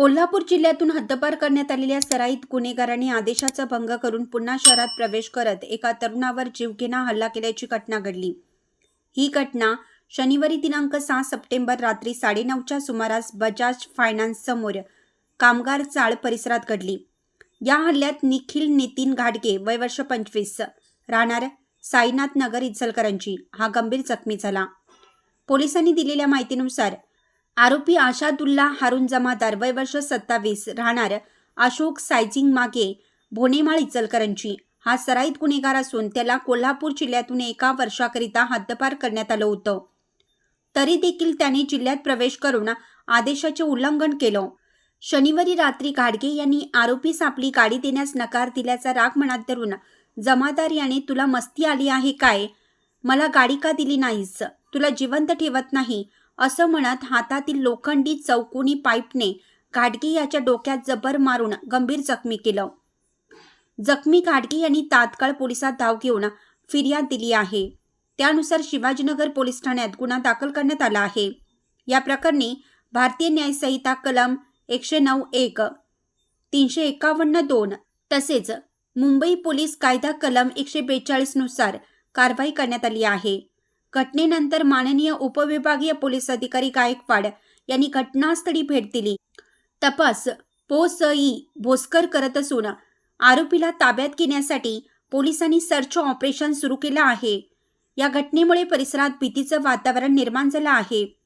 कोल्हापूर जिल्ह्यातून हद्दपार करण्यात आलेल्या सराईत गुन्हेगारांनी आदेशाचा भंग करून पुन्हा शहरात प्रवेश करत एका तरुणावर जीवघेणा हल्ला केल्याची घटना घडली. ही घटना शनिवारी दिनांक सहा सप्टेंबर रात्री साडेनऊच्या सुमारास बजाज फायनान्स समोर कामगार चाळ परिसरात घडली. या हल्ल्यात निखिल नितीन घाटगे वय वर्ष पंचवीस. राहणार साईनाथ नगर इचलकरंजी. हा गंभीर जखमी झाला. पोलिसांनी दिलेल्या माहितीनुसार आरोपी आशादुल्ला हारून जमादार वय वर्ष सत्तावीस राहणार अशोक सायजिंग मागे भोनेमाळ इचलकरंजी. हा सराईत गुन्हेगार असून त्याला कोल्हापूर जिल्ह्यातून एका वर्षाकरिता हद्दपार करण्यात आलं होतं. तरी देखील त्याने जिल्ह्यात प्रवेश करून आदेशाचे उल्लंघन केलं. शनिवारी रात्री घाडगे यांनी आरोपीस आपली गाडी देण्यास नकार दिल्याचा राग मनात धरून जमादार याने तुला मस्ती आली आहे काय? मला गाडी का दिली नाहीस? तुला जिवंत ठेवत नाही? असं म्हणत हातातील लोखंडी चौकोनी पाईपने घाटगी याच्या डोक्यात जबर मारून गंभीर जखमी केलं. जखमी घाटगे यांनी तात्काळ पोलिसात धाव घेऊन फिर्याद दिली आहे. त्यानुसार शिवाजीनगर पोलीस ठाण्यात गुन्हा दाखल करण्यात आला आहे. या प्रकरणी भारतीय न्यायसंहिता कलम एकशे नऊ एक तीनशे एकावन्न दोन तसेच मुंबई पोलीस कायदा कलम एकशे बेचाळीसनुसार कारवाई करण्यात आली आहे. घटनेनंतर माननीय उपविभागीय पोलीस अधिकारी गायकवाड यांनी घटनास्थळी भेट दिली. तपास पोसई भोसकर करत असून आरोपीला ताब्यात घेण्यासाठी पोलिसांनी सर्च ऑपरेशन सुरू केलं आहे. या घटनेमुळे परिसरात भीतीचं वातावरण निर्माण झालं आहे.